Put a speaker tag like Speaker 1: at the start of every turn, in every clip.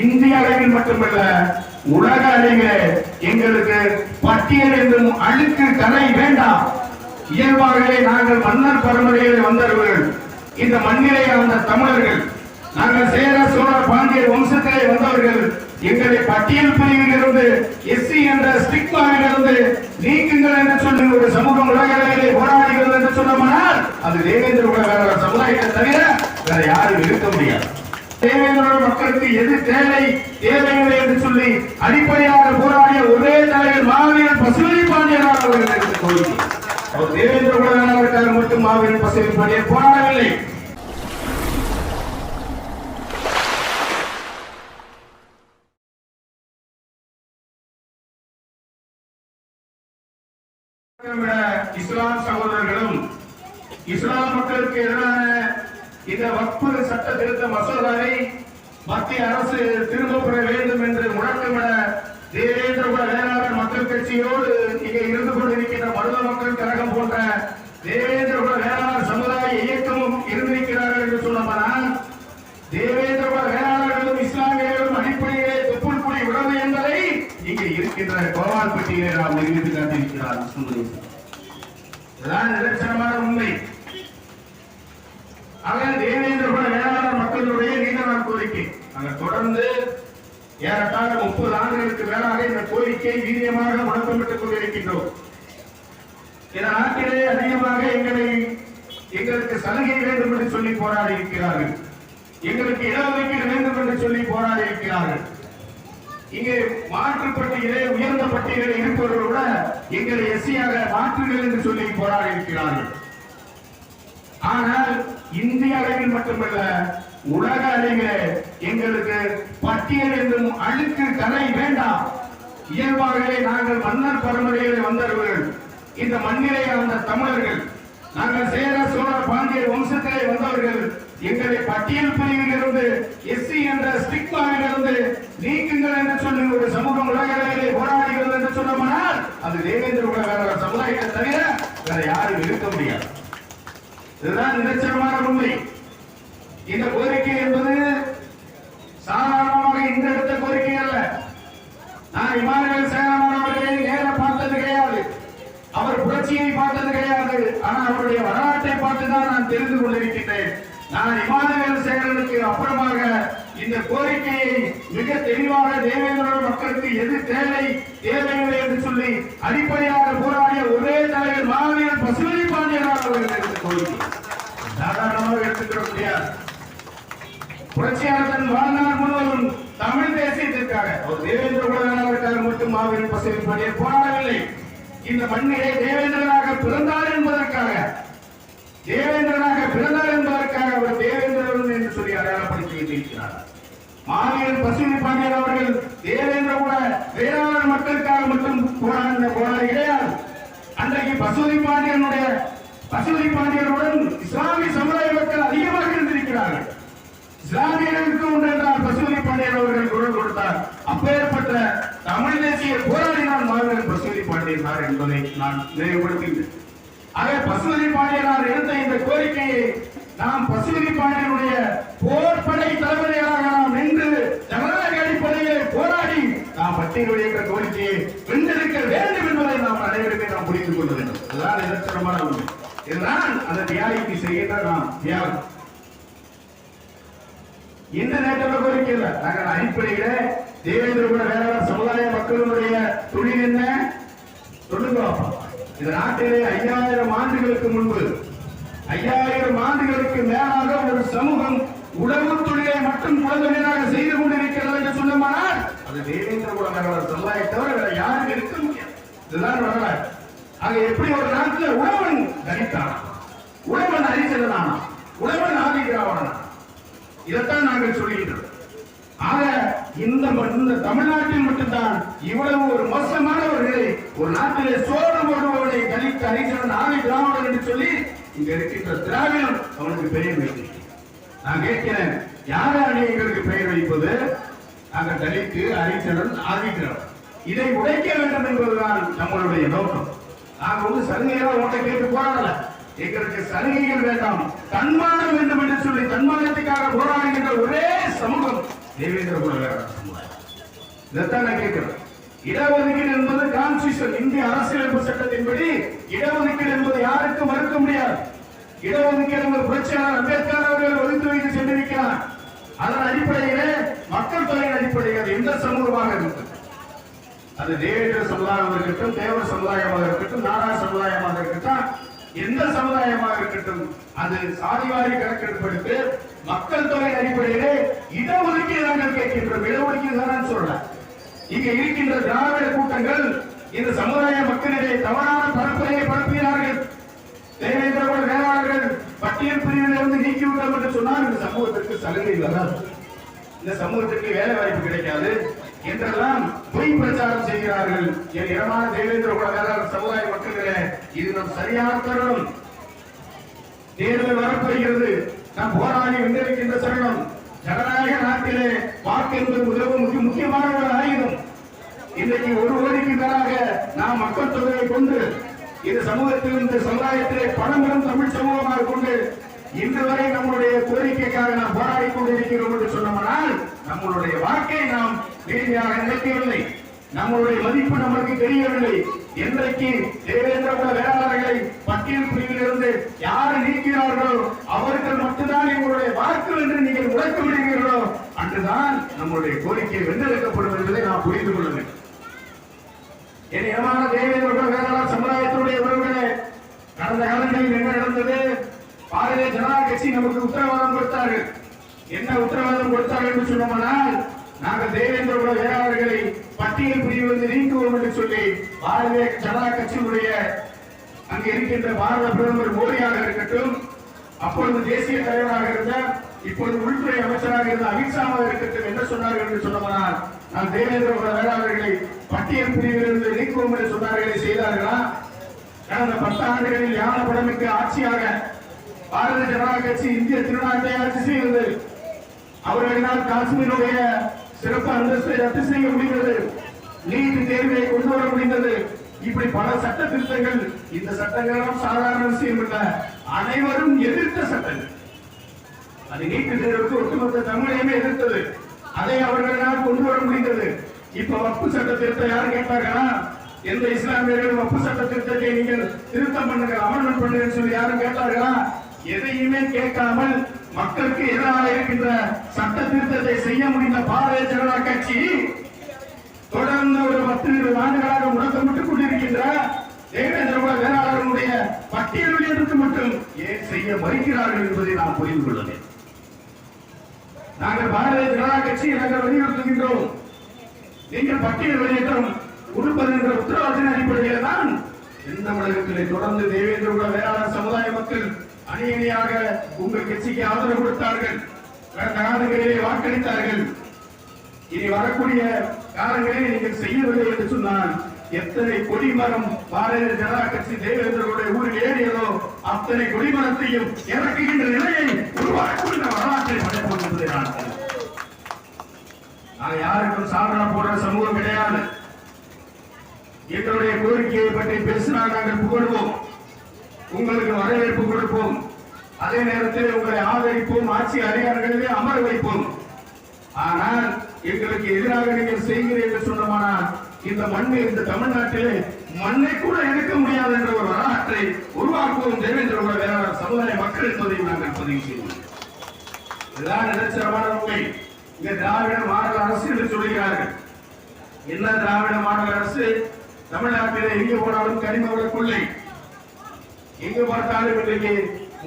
Speaker 1: இந்திய அளவில் மட்டுமல்ல உலக அளவிலே எங்களுக்கு பட்டியல் என்றும் அழுக்கு தலை வேண்டாம். இயல்பாகவே நாங்கள் மன்னர் பரம்பரையில் வந்தவர்கள் இந்த மண்ணிலே வந்த தமிழர்கள் நாங்கள் சேர சோழ பாண்டிய வம்சத்திலே வந்தவர்கள் எங்களை பட்டியல் பிரிவில் இருந்து எஸ்சி என்ற ஸ்டிக்மாவில் இருந்து நீக்குங்கள் என்று சொல்லி ஒரு சமூகம் உலக அளவிலே போராடுகிறது என்று சொன்னோம்னால் அது தேவேந்திர குல சமுதாயத்தை தவிர வேற யாரும் இருக்க முடியாது. தேவேந்திர எது தேவை தேவையில்லை என்று சொல்லி அடிப்படையாக போராடிய ஒரே தலைவர் மாவீரன் பசுமதி பாண்டியனார் அவர்கள் எடுத்த கோரிக்கை அவர் தேவேந்திர குல மட்டும் மாவீரன் பசுமதி பாண்டியன் போராடவில்லை. இஸ்லாம் சகோதரர்களும் இஸ்லாம் மக்களுக்கு எதிரான இந்த வக்பு சட்ட திருத்த மசோதாவை மத்திய அரசு திரும்ப பெற வேண்டும் என்று முழக்கமிட தேவேந்திர வேளாண் மக்கள் கட்சியோடு இங்கே இருந்து கொண்டிருக்கின்ற மருத மக்கள் கழகம் போன்ற தேவேந்திர வேளாண் சமுதாய இயக்கமும் இருந்திருக்கிறார்கள் என்று சொன்னோம்னால் தேவேந்திர குல வேளாளர்களும் இஸ்லாமியர்களும் அடிப்படையிலே தொப்புள் குடி உடமை என்பதை இங்கே இருக்கின்ற கோவால்பட்டியிலே நாம் நிரூபித்து காட்டியிருக்கிறார் சுந்தரி இதுதான் நிதர்சனமான உண்மை ஆக தேவேந்திர குல வேளாளர் மக்களுடைய நீண்ட நாள் கோரிக்கை நாங்கள் தொடர்ந்து ஏறத்தாழ முப்பது ஆண்டுகளுக்கு மேலாக இந்த கோரிக்கை வீரியமாக முழக்கமிட்டுக் கொண்டிருக்கின்றோம். இந்த நாட்டிலே அதிகமாக எங்களை எங்களுக்கு சலுகை வேண்டும் என்று சொல்லி போராடி இருக்கிறார்கள் எங்களுக்கு இடஒதுக்கீடு வேண்டும் என்று சொல்லி போராடி இருக்கிறார்கள் இங்கே மாற்று பட்டியலே உயர்ந்த பட்டியலில் இருப்பவர்கள் கூட எங்களை எஸ்சியாக மாற்றுகள் என்று சொல்லி போராடி இருக்கிறார்கள் ஆனால் இந்திய அளவில் மட்டுமல்ல உலக அளவிலே எங்களுக்கு பட்டியல் என்றும் அழுக்கு கலை வேண்டாம். இயல்பாகவே நாங்கள் மன்னர் பரம்பரையிலே வந்தவர்கள் இந்த மண்ணிலே வந்த தமிழர்கள் நாங்கள் சேர சோழ பாண்டிய வம்சத்திலே வந்தவர்கள் எங்களை பட்டியல் பிரிவில் இருந்து எஸ்சி என்ற ஸ்டிக்மாவில் இருந்து நீக்குங்கள் என்று சொல்லி ஒரு சமூகம் உலக அளவிலே போராடுகிறது என்று சொன்னோம்னால் அது தேவேந்திர உலக சமுதாயத்தை தவிர வேற யாரும் இருக்க முடியாது. இதுதான் நிதர்சனமான உண்மை. இந்த கோரிக்கை என்பது சாதாரணமாக இந்த இடத்த கோரிக்கை அல்ல. நான் இமானுவேல் சேகரன் அவர்களை நேர பார்த்தது கிடையாது. அவர் புரட்சியை பார்த்தது கிடையாது. ஆனால் அவருடைய வரலாற்றை பார்த்துதான் நான் தெரிந்து கொண்டிருக்கின்றேன். நான் இமானுவேல் சேகரனுக்கு அப்புறமாக இந்த கோரிக்கையை மிக தெளிவாக தேவேந்திர மக்களுக்கு எது தேவை தேவையில்லை என்று சொல்லி அடிப்படையாக போராடிய ஒரே தலைவர் மாவீரன் பசுமதி பாண்டியனார் அவர்கள் கோரிக்கை. சாதாரணமாக எடுத்துக்கிறோம். புரட்சியாளர்கள் புரட்சியாளர் வாழ்நாள் முழுவதும் தமிழ் தேசியத்திற்காக ஒரு தேவேந்திர குலவேளாளருக்காக மட்டும் மாவீரன் பசுமதி போராடவில்லை. இந்த மண்ணிலே தேவேந்திரனாக பிறந்தார் என்பதற்காக தேவேந்திரனாக பிறந்தார் என்பதற்காக அவர் தேவேந்திரன் என்று சொல்லி அடையாளப்படுத்தி வைத்திருக்கிறார். மாவீரன் பசுமை பாண்டியன் அவர்கள் தேவேந்திர கூட வேளாண் மக்களுக்காக மட்டும் போராடின போராடி கிடையாது. அன்றைக்கு பசுமதி பாண்டியனுடைய பசுமதி பாண்டியனுடன் இஸ்லாமிய சமுதாய மக்கள் அதிகமாக இருந்திருக்கிறார்கள். இஸ்லாமியர்களுக்கு உண்டு என்றால் பசுமதி பாண்டியன் அவர்கள் குரல் கொடுத்தார். அப்பேற்பட்ட தமிழ் தேசிய போராடினார் மாவீரன் பசுமதி பாண்டியனார் என்பதை நான் நினைவுபடுத்துகிறேன் ஆக பசுமதி பாண்டியனார் எடுத்த இந்த கோரிக்கையை நாம் பசுமதி பாண்டியனுடைய போர்ப்படை தளபதிகளாக நாம் நின்று ஜனநாயக அடிப்படையில் போராடி நாம் பட்டியலுடைய என்ற கோரிக்கையை வென்றெடுக்க வேண்டும் என்பதை நாம் அனைவருமே நாம் புரிந்து கொள்ள வேண்டும். அதுதான் நிதர்சனமான உண்மை. இதுதான் அந்த தியாகிக்கு செய்கின்ற நாம் தியாகம். என்ற கோரிக்கை இல்ல நாங்கள் அடிப்படையில தேவேந்திர குல வேளாண் சமுதாய மக்களுடைய தொழில் என்ன? சொல்லுங்க இந்த நாட்டிலே ஐயாயிரம் ஆண்டுகளுக்கு முன்பு ஐயாயிரம் ஆண்டுகளுக்கு மேலாக ஒரு சமூகம் உழவு தொழிலை மட்டும் குழந்தைகளாக செய்து கொண்டிருக்கிறது என்று சொல்லுமானால் அது தேவேந்திர குல வேளாண் சமுதாய தவிர வேற யாரும் இருக்க முடியாது. இதுதான் வரலாறு. ஆக எப்படி ஒரு நாட்டில் உழவன் தனித்தானா உழவன் அரிசனானா உழவன் ஆதிகிராவனா இதைத்தான் நாங்கள் சொல்லுகின்றோம் ஆக இந்த இந்த தமிழ்நாட்டில் மட்டும்தான் இவ்வளவு ஒரு மோசமான ஒரு நிலை ஒரு நாட்டிலே சோறு போடுபவனை கழித்து அறிஞர் நாளை திராவிடன் என்று சொல்லி இங்க இருக்கின்ற திராவிடம் அவனுக்கு பெயர் வைத்து நான் கேட்கிறேன் யார் அணி எங்களுக்கு பெயர் வைப்பது? நாங்கள் தலித்து அரிசனன் ஆதிக்கிறோம் இதை உடைக்க வேண்டும் என்பதுதான் நம்மளுடைய நோக்கம். நாங்கள் வந்து சலுகையெல்லாம் உன்னை கேட்டு போராடல. எங்களுக்கு சலுகைகள் வேண்டாம். தன்மானம் வேண்டும் என்று சொல்லி தன்மானத்துக்காக போராடுகின்ற ஒரே சமூகம் தேவேந்திர குல சமுதாயம். இதைத்தான் நான் கேட்கிறேன். இடஒதுக்கீடு என்பது கான்ஸ்டியூஷன் இந்திய அரசியலமைப்பு சட்டத்தின்படி இடஒதுக்கீடு என்பது யாருக்கும் மறுக்க முடியாது. இடஒதுக்கீடு என்பது புரட்சியாளர் அம்பேத்கர் அவர்கள் ஒதுக்கி வைத்து சென்றிருக்கிறார். அதன் அடிப்படையிலே மக்கள் தொகையின் அடிப்படையில் அது எந்த சமூகமாக இருக்கு அது தேவேந்திர சமுதாயமாக இருக்கட்டும் தேவர் சமுதாயமாக இருக்கட்டும் நாடா சமுதாயமாக இருக்கட்டும் எந்த சமுதாயமாக இருக்கட்டும் அது சாதிவாரி கணக்கெடுப்பெடுத்து மக்கள் தொகை அடிப்படையிலே இடஒதுக்கீடு நாங்கள் கேட்கின்றோம். இடஒதுக்கீடு தான் சொல்ல இங்க இருக்கின்ற திராவிட கூட்டங்கள் இந்த சமுதாய மக்களிடையே தவறான பரப்புரையை பரப்புகிறார்கள் தேவேந்திர குல வேளாளர்கள் பட்டியல் பிரிவிலிருந்து நீக்கிவிட்டோம் என்று சொன்னால் இந்த சமூகத்திற்கு சலுகை வராது. இந்த சமூகத்திற்கு வேலை வாய்ப்பு கிடைக்காது. என்றெல்லாம் பொய் பிரச்சாரம் செய்கிறார்கள். என் இடமான தேவேந்திர குல சமுதாய மக்களே இது நம் சரியான தருணம். தேர்தல் வரப்படுகிறது நாம் போராடி வென்றிருக்கின்ற சரணம். ஜனநாயக நாட்டிலே வாக்கு என்பது மிகவும் மிக முக்கியமான ஒரு ஆயுதம் இன்றைக்கு ஒரு கோடிக்கு மேலாக நாம் மக்கள் தொகையை கொண்டு இந்த சமூகத்தில் இந்த சமுதாயத்திலே பணங்களும் தமிழ் சமூகமாக கொண்டு இன்று வரை நம்முடைய கோரிக்கைக்காக நாம் போராடி கொண்டிருக்கிறோம் என்று சொன்னோம்னால் நம்மளுடைய வாழ்க்கையை நாம் நேர்மையாக நினைக்கவில்லை. நம்மளுடைய மதிப்பு நமக்கு தெரியவில்லை. என்றைக்கு தேவேந்திர குல வேளாளர்களை பட்டியல் பிரிவிலிருந்து யார் நீக்கிறார்களோ அவர்கள் மட்டும்தான் எங்களுடைய வாக்கு என்று நீங்கள் உழைக்க விடுவீர்களோ அன்றுதான் நம்முடைய கோரிக்கை வென்றெடுக்கப்படும் என்பதை நாம் புரிந்து கொள்ள வேண்டும். என் இனமான தேவேந்திர குல வேளாளர் சமுதாயத்தினுடைய உறவுகளே கடந்த காலங்களில் என்ன நடந்தது? பாரதிய ஜனதா கட்சி நமக்கு உத்தரவாதம் கொடுத்தார்கள். என்ன உத்தரவாதம் கொடுத்தார்கள் என்று சொன்னோம்னால் நாங்கள் தேவேந்திர குல வேளாளர்களை பட்டியல் பிரிவிலிருந்து நீக்குவோம் என்று சொல்லி பாரதிய ஜனதா கட்சியினுடைய அங்க இருக்கின்ற பாரத பிரதமர் மோடியாக இருக்கட்டும் அப்பொழுது தேசிய தலைவராக இருந்த இப்பொழுது உள்துறை அமைச்சராக இருந்த அமித்ஷாவாக இருக்கட்டும் என்ன சொன்னார்கள் என்று சொன்னோம்னால் நான் தேவேந்திர குல வேளாளர்களை பட்டியல் பிரிவிலிருந்து நீக்குவோம் என்று சொன்னார்களே செய்தார்களா? கடந்த பத்து ஆண்டுகளில் யான ஆட்சியாக பாரதிய ஜனதா கட்சி இந்திய திருநாட்டை ஆட்சி செய்கிறது அவர்களினால் காஷ்மீருடைய சிறப்பு அந்தஸ்தை ரத்து செய்ய முடிந்தது. நீட் தேர்வை கொண்டு வர முடிந்தது. இப்படி பல சட்ட திருத்தங்கள் இந்த சட்டங்கள் சாதாரண விஷயம் இல்ல. அனைவரும் எதிர்த்த சட்டங்கள். அது நீட்டு தேர்வுக்கு ஒட்டுமொத்த தமிழையுமே எதிர்த்தது. அதை அவர்களால் கொண்டு வர முடிந்தது. இப்ப வப்பு சட்ட திருத்தம் யார் கேட்டார்களா? எந்த இஸ்லாமியர்கள் வப்பு சட்ட திருத்தத்தை நீங்கள் திருத்தம் பண்ணுங்க அமல்மெண்ட் பண்ணுங்கன்னு சொல்லி யாரும் கேட்டார்களா? எதையுமே கேட்காமல் மக்களுக்கு எதிராக இருக்கின்ற சட்ட திருத்தத்தை செய்ய முடிந்த பாரதிய ஜனதா கட்சி தொடர்ந்து ஒரு பத்து இருபது ஆண்டுகளாக முடக்கப்பட்டுக் கொண்டிருக்கின்ற தேவேந்திர வேளாளர்களுடைய பட்டியல் வெளியிட்டு மட்டும் ஏன் செய்ய மறுக்கிறார்கள் என்பதை நாம் புரிந்து கொள்ள நாங்கள் பாரதிய ஜனதா கட்சி நாங்கள் வலியுறுத்துகின்றோம். நீங்கள் பட்டியல் வெளியேற்றம் கொடுப்பது என்ற உத்தரவாதத்தின் அடிப்படையில் தான் இந்த தமிழகத்திலே தொடர்ந்து தேவேந்திரகுல வேளாளர் அணி அணியாக உங்கள் கட்சிக்கு ஆதரவு கொடுத்தார்கள். கடந்த காலங்களிலே வாக்களித்தார்கள். இனி வரக்கூடிய காலங்களில் நீங்கள் செய்யவில்லை என்று சொன்னால் எத்தனை கொடிமரம் பாரதிய ஜனதா கட்சி தேவேந்திரனுடைய ஊரில் ஏறியதோ அத்தனை கொடிமரத்தையும் இறக்குகின்ற நிலையை உருவாக்கக்கூடிய வரலாற்றை படைப்போம் என்பதை நான் சொல்கிறேன். யாருக்கும் சாதனா போடுற சமூகம் கிடையாது. எங்களுடைய கோரிக்கையை பற்றி பேசினால் நாங்கள் புகழ்வோம். உங்களுக்கு வரவேற்பு கொடுப்போம். அதே நேரத்தில் உங்களை ஆதரிப்போம் ஆட்சி அதிகாரங்களிலே அமர வைப்போம். ஆனால் எங்களுக்கு எதிராக நீங்கள் செய்கிறீர்கள் என்று சொன்னமானால் இந்த மண்ணு இந்த தமிழ்நாட்டிலே மண்ணை கூட எடுக்க முடியாது என்ற ஒரு வரலாற்றை உருவாக்குவோம். தேவேந்திர வேளாளர் சமுதாய மக்கள் என்பதையும் நாங்கள் பதிவு செய்வோம். இதுதான் நிலச்சரமான உண்மை. இந்த திராவிட மாடல் அரசு என்று சொல்கிறார்கள். என்ன திராவிட மாடல் அரசு? தமிழ்நாட்டிலே எங்கே போனாலும் கனிம வள கொள்ளை. எங்கு பார்த்தாலும் இன்றைக்கு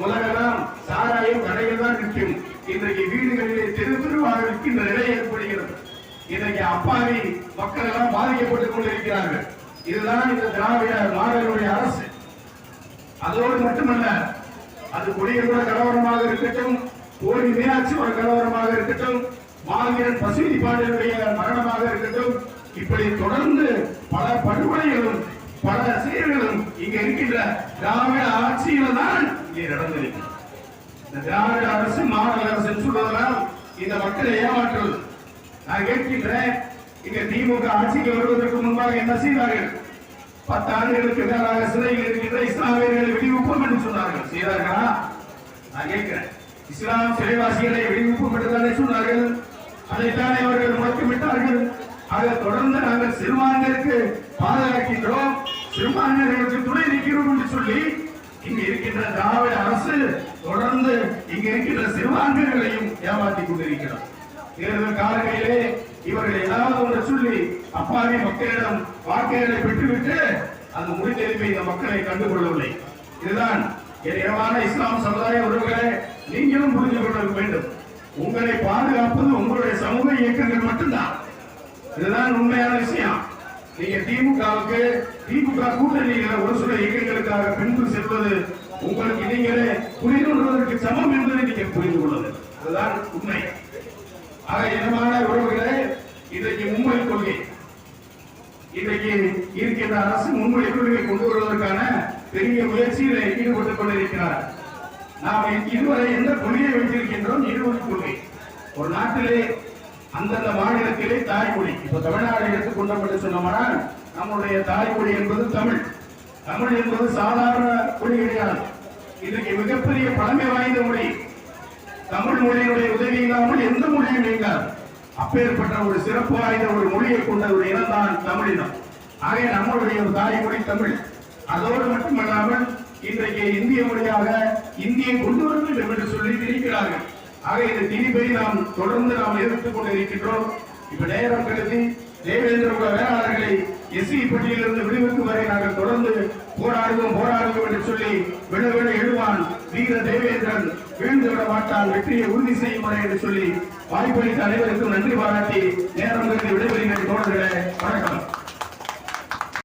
Speaker 1: முதலெல்லாம் சாராயம் கடைகள் தான் நிற்கும் இன்றைக்கு வீடுகளிலே தெரு தெருவாக விற்கின்ற நிலை ஏற்படுகிறது. இன்றைக்கு அப்பாவி மக்கள் எல்லாம் பாதிக்கப்பட்டுக் கொண்டிருக்கிறார்கள். இதுதான் இந்த திராவிட மாடலுடைய அரசு. அதோடு மட்டுமல்ல அது குடியிருந்த கலவரமாக இருக்கட்டும் போலி மீனாட்சி ஒரு கலவரமாக இருக்கட்டும் மாவீரன் பசுதி பாடலுடைய மரணமாக இருக்கட்டும் இப்படி தொடர்ந்து பல படுகொலைகளும் பல செயல்களும் இங்க இருக்கின்ற திராவிட ஆட்சியில தான் இங்கே நடந்திருக்கு. இந்த திராவிட அரசு மாநில அரசு சொல்வதெல்லாம் இந்த மக்களை ஏமாற்றுவது. நான் கேட்கின்றேன் இங்க திமுக ஆட்சிக்கு வருவதற்கு முன்பாக என்ன செய்தார்கள்? பத்து ஆண்டுகளுக்கு மேலாக சிறையில் இருக்கின்ற இஸ்லாமியர்களை விடுவிப்போம் என்று சொன்னார்கள். செய்தார்களா? நான் கேட்கிறேன். இஸ்லாம் சிறைவாசிகளை விடுவிப்போம் என்று தானே சொன்னார்கள். அதைத்தானே அவர்கள் முழக்கமிட்டார்கள் அதை தொடர்ந்து நாங்கள் சிறுபான்மையருக்கு பாதுகாக்கின்றோம். சிறுபான்மையர்களுக்கு துணை நிற்கிறோம் என்று சொல்லி இங்க இருக்கின்ற திராவிட அரசு தொடர்ந்து இங்க இருக்கின்ற சிறுபான்மையினர்களையும் ஏமாற்றிக் கொண்டிருக்கிறார் தேர்தல் காலங்களிலே இவர்கள் ஏதாவது ஒன்று சொல்லி அப்பாவி மக்களிடம் வாக்குகளை பெற்றுவிட்டு அந்த முடித்தெடுப்பை இந்த மக்களை கண்டுகொள்ளவில்லை. இதுதான் இறைவான இஸ்லாம் சமுதாய உறவுகளை நீங்களும் புரிந்து கொள்ள வேண்டும். உங்களை பாதுகாப்பது உங்களுடைய சமூக இயக்கங்கள் மட்டும்தான். இதுதான் உண்மையான விஷயம். நீங்க திமுகவுக்கு திமுக கூட்டணியில ஒரு சில இயக்கங்களுக்காக பின்பு செல்வது உங்களுக்கு நீங்களே புரிந்து கொள்வதற்கு சமம் என்பதை நீங்க புரிந்து கொள்வது. அதுதான் உண்மை. ஆக இனமான உறவுகளே இன்றைக்கு மும்பை கொள்கை. இன்றைக்கு இருக்கின்ற அரசு முன்மொழி கொள்கை கொண்டு வருவதற்கான பெரிய முயற்சியில் ஈடுபட்டுக் கொண்டிருக்கிறார். நாம் இதுவரை எந்த கொள்கையை வைத்திருக்கின்றோம்? இருபது கொள்கை. ஒரு நாட்டிலே அந்தந்த மாநிலத்திலே தாய்மொழி. இப்ப தமிழ்நாடு எடுத்துக்கொண்டோம் என்று சொன்னோம்னா நம்முடைய தாய்மொழி என்பது தமிழ். தமிழ் என்பது சாதாரண மொழி கிடையாது. இன்றைக்கு மிகப்பெரிய பழமை வாய்ந்த மொழி. தமிழ் மொழியினுடைய உதவி இல்லாமல் எந்த மொழியும் நீங்காது அப்பேற்பட்ட ஒரு சிறப்பு வாய்ந்த ஒரு மொழியை கொண்ட ஒரு இனம்தான் தமிழினம் ஆகவே நம்மளுடைய ஒரு தாய்மொழி தமிழ். அதோடு மட்டுமல்லாமல் இன்றைக்கு இந்திய மொழியாக இந்தியை கொண்டு வர வேண்டும் என்று சொல்லி இருக்கிறார்கள். ஆக இந்த தீர்ப்பை நாம் தொடர்ந்து நாம் எதிர்த்துக் கொண்டிருக்கின்றோம். இப்ப நேரம் கருதி தேவேந்திர குல வேளாளர்களை எஸ்சி பட்டியலிருந்து விடுவிக்கும் வரை நாங்கள் தொடர்ந்து போராடுவோம் போராடுவோம் என்று சொல்லி விட விட எழுவான் வீர தேவேந்திரன் வீழ்ந்து விட மாட்டான் வெற்றியை உறுதி செய்யும் வரை என்று சொல்லி வாய்ப்பளித்த அனைவருக்கும் நன்றி பாராட்டி நேரம் கருதி விடைபெறுகிறேன். தோழர்களே வணக்கம்.